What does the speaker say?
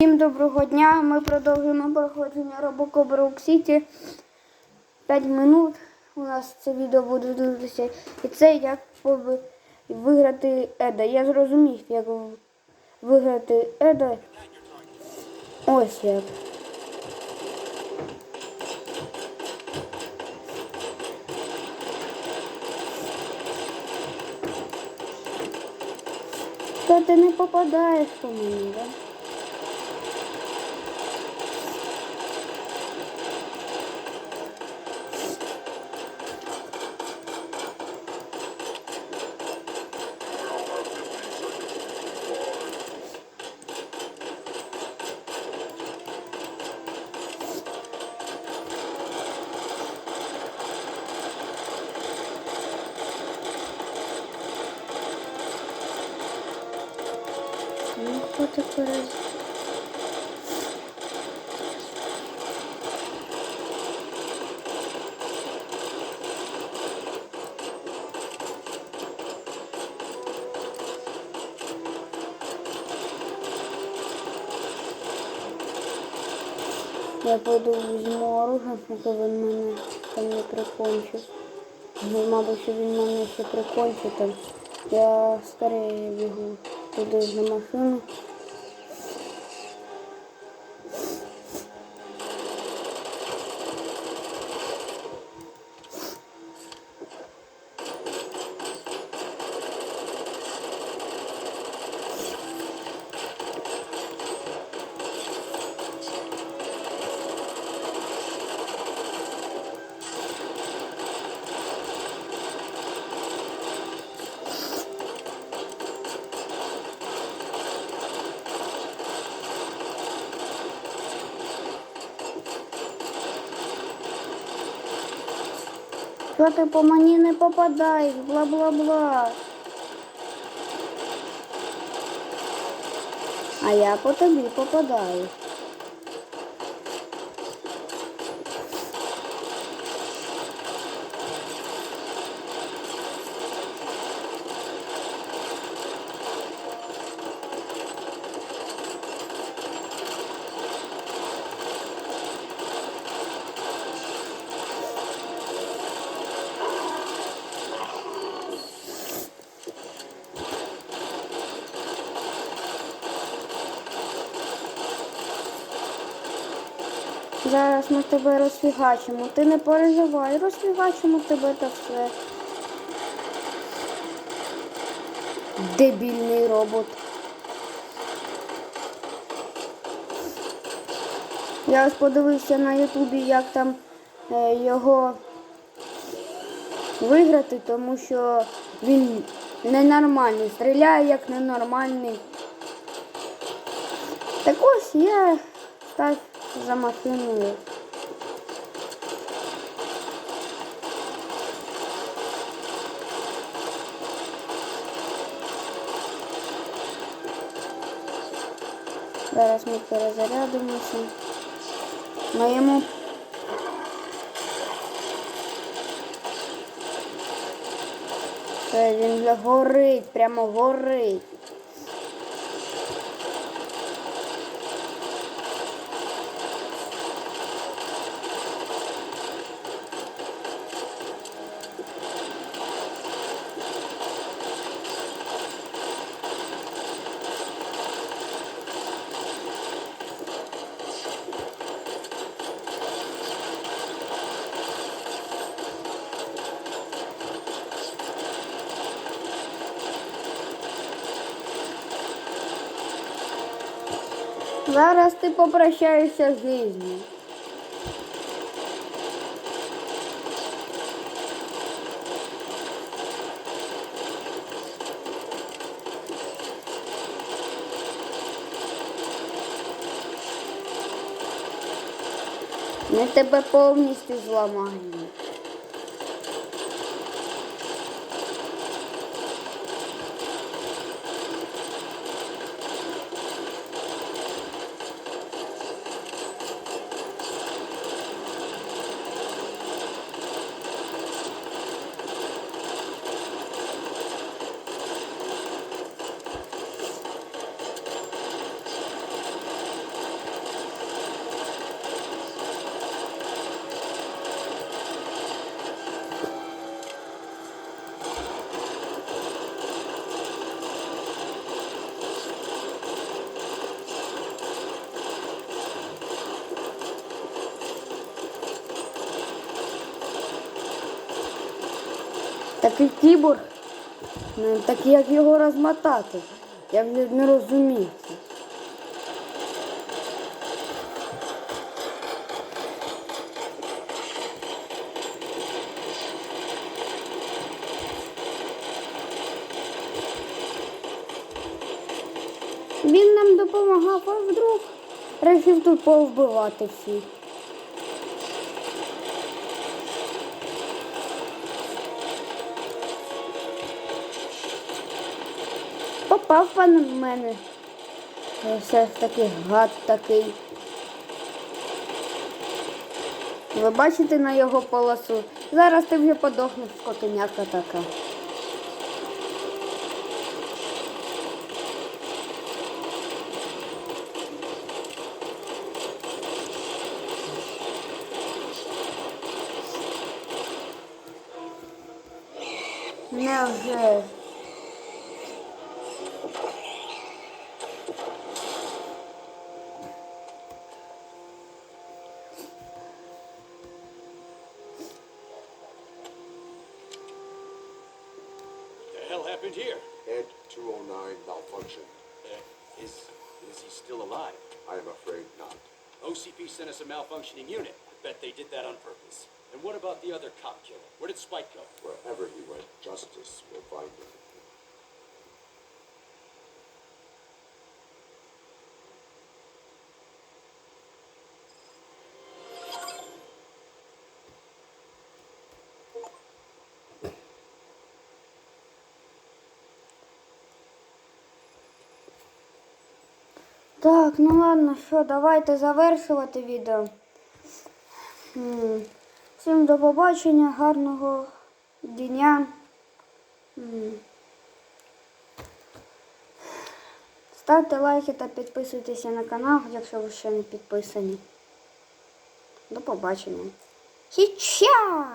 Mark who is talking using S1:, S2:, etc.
S1: Всім доброго дня. Ми продовжуємо проходження Робокоп Rock City. 5 минут. У нас це відео буде дивитися. І це як виграти Еда. Я зрозумів, як виграти Еда. Ось як. Та ти не попадаєш по мені, да? Хто тепер? Я пойду візьму оружие, поки він мене там не прикончить. Ну, мабуть, що він мене ще прикончить там. Я скорее бігу туди на машину. Що ти по мені не попадаєш? Бла-бла-бла. А я по тобі попадаю. Зараз ми тебе розфігачимо. Ти не переживай, розфігачимо тебе та все. Дебільний робот. Я ось подивився на Ютубі, як там е, його виграти, тому що він ненормальний, стріляє як ненормальний. Так ось я став за машиною. Зараз ми перезарядимося. Моєму Це він горить, прямо горить. Зараз ти попрощаєшся з життю. Ми тебе повністю зламаємо. Такий кіборг. Ну, Так як його розмотати? Я вже не розумію. Він нам допомагав, а вдруг рахів тут повбивати всіх. Попав пан в мене. Все ж таки гад такий. Ви бачите на його полосу? Зараз ти вже подохнеш, скотиняка така. Невже?
S2: Hell happened here?
S3: Ed 209 malfunction.
S2: Uh, is is he still alive?
S3: I am afraid not.
S2: OCP sent us a malfunctioning unit. I bet they did that on purpose. And what about the other cop killer? Where did Spike go?
S3: Wherever he went, justice will find him.
S1: Так, ну ладно, що, давайте завершувати відео. Всім до побачення, гарного дня. Ставте лайки та підписуйтеся на канал, якщо ви ще не підписані. До побачення. Хіча!